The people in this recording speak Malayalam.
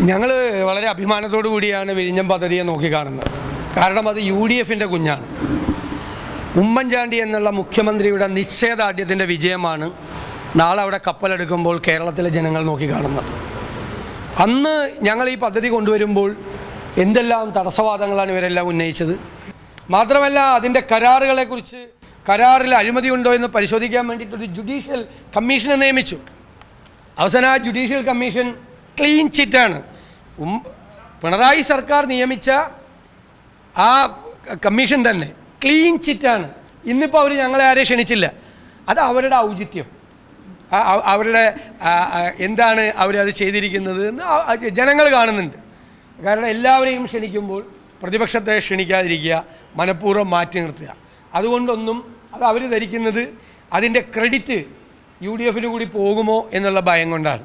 ഞങ്ങൾ വളരെ അഭിമാനത്തോടു കൂടിയാണ് വിഴിഞ്ഞം പദ്ധതിയെ നോക്കിക്കാണുന്നത് കാരണം അത് യു ഡി എഫിന്റെ കുഞ്ഞാണ്. ഉമ്മൻചാണ്ടി എന്നുള്ള മുഖ്യമന്ത്രിയുടെ നിശ്ചയദാർഢ്യത്തിന്റെ വിജയമാണ് നാളെ അവിടെ കപ്പലെടുക്കുമ്പോൾ കേരളത്തിലെ ജനങ്ങൾ നോക്കിക്കാണുന്നത് അന്ന് ഞങ്ങൾ ഈ പദ്ധതി കൊണ്ടുവരുമ്പോൾ എന്തെല്ലാം തടസ്സവാദങ്ങളാണ് ഇവരെല്ലാം ഉന്നയിച്ചത്. മാത്രമല്ല അതിന്റെ കരാറുകളെക്കുറിച്ച് കരാറിൽ അഴിമതി ഉണ്ടോ എന്ന് പരിശോധിക്കാൻ വേണ്ടിയിട്ടൊരു ജുഡീഷ്യൽ കമ്മീഷനെ നിയമിച്ചു. അവസാനം ആ ജുഡീഷ്യൽ കമ്മീഷൻ ക്ലീൻ ചിറ്റാണ് പിണറായി സർക്കാർ നിയമിച്ച ആ കമ്മീഷൻ തന്നെ ക്ലീൻ ചിറ്റാണ് ഇന്നിപ്പോൾ അവർ ഞങ്ങളെ ആരെയും ക്ഷണിച്ചില്ല. അത് അവരുടെ ഔചിത്യം. അവരുടെ എന്താണ് അവരത് ചെയ്തിരിക്കുന്നത് എന്ന് ജനങ്ങൾ കാണുന്നുണ്ട്. കാരണം എല്ലാവരെയും ക്ഷണിക്കുമ്പോൾ പ്രതിപക്ഷത്തെ ക്ഷണിക്കാതിരിക്കുക മനഃപൂർവം മാറ്റി നിർത്തുക. അതുകൊണ്ടൊന്നും അത് അവർ ധരിക്കുന്നത് അതിന്റെ ക്രെഡിറ്റ് യു ഡി എഫിന് കൂടി പോകുമോ എന്നുള്ള ഭയം കൊണ്ടാണ്.